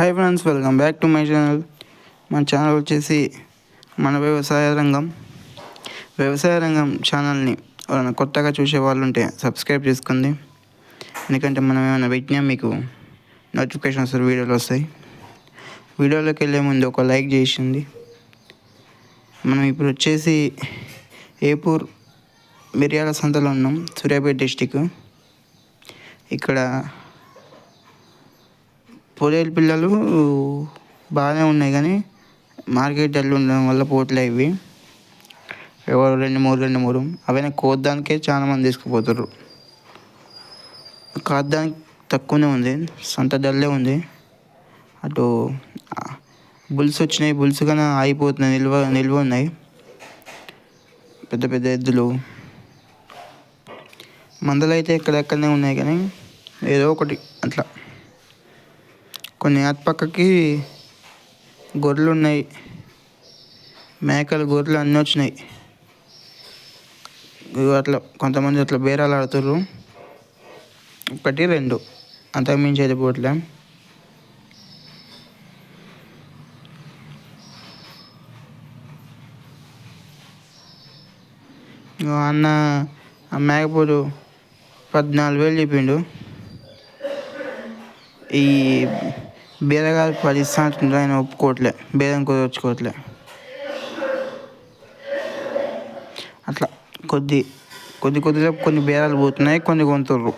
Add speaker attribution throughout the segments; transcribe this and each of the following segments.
Speaker 1: Hi friends welcome back to my channel మన channel వచ్చేసి మన వ్యవసాయ రంగం. వ్యవసాయ రంగం ఛానల్ని ఎవరైనా కొత్తగా చూసే వాళ్ళు ఉంటే సబ్స్క్రైబ్ చేసుకోండి. ఎందుకంటే మనం ఏమైనా పెట్టినా మీకు నోటిఫికేషన్ వస్తారు వీడియోలు వస్తాయి. వీడియోలోకి వెళ్ళే ముందు ఒక లైక్ చేసింది. మనం ఇప్పుడు వచ్చేసి ఏపూర్ మిర్యాల సంతలో ఉన్నాం సూర్యాపేట డిస్టిక్ ఇక్కడ పొదేలు పిల్లలు బాగానే ఉన్నాయి కానీ మార్కెట్ డల్ ఉండడం వల్ల పోట్లే ఇవి. ఎవరు రెండు మూడు రెండు మూడు. అవన్నీ కోద్దానికే చాలా మంది తీసుకుపోతారు కాద్దానికి తక్కువనే ఉంది సంత డల్లే ఉంది. అటు బుల్స్ వచ్చినాయి బుల్స్ కన్నా ఆగిపోతున్నాయి నిల్వ నిల్వ ఉన్నాయి. పెద్ద పెద్ద ఎద్దులు. మందలు అయితే ఎక్కడెక్కడనే ఉన్నాయి కానీ ఏదో ఒకటి అట్లా. కొన్ని అటుపక్కకి గొర్రెలు ఉన్నాయి మేకలు గొర్రెలు అన్నీ వచ్చినాయి. ఇగో అట్లా కొంతమంది అట్లా బేరాలు ఆడుతుర్రు. ఒకటి రెండు. అంతకుమించి అయితే పోట్లే. అన్న ఆ మేకపోతు పద్నాలుగు వేలు చెప్పిండు. ఈ బేరగాలు పది ఇస్తాను ఆయన ఒప్పుకోవట్లే. బేరం కుదర్చుకోవట్లే. అట్లా కొద్ది కొద్ది కొద్దిగా కొన్ని బేరాలు పోతున్నాయి కొన్ని కొంతుర్రు.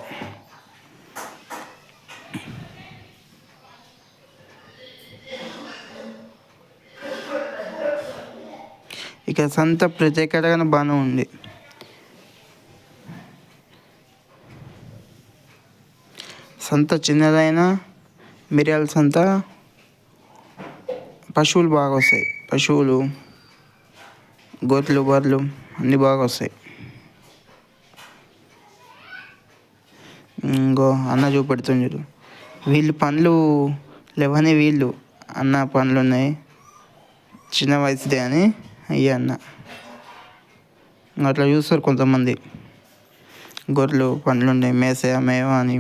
Speaker 1: ఇక సంత ప్రత్యేకతగా బాగానే ఉంది. సంత చిన్నదైనా మిరియాల సంత పశువులు బాగా వస్తాయి. పశువులు గొర్రెలు బర్రెలు అన్నీ బాగా వస్తాయి. ఇంకో అన్న చూపెడుతుండ్రు వీళ్ళు పనులు లేవని వీళ్ళు అన్న పనులు ఉన్నాయి. చిన్న వయసుదే అని అయ్యా అన్న. అట్లా చూస్తారు కొంతమంది. గొర్రెలు పండ్లు ఉన్నాయి. మేసే మేవా అని.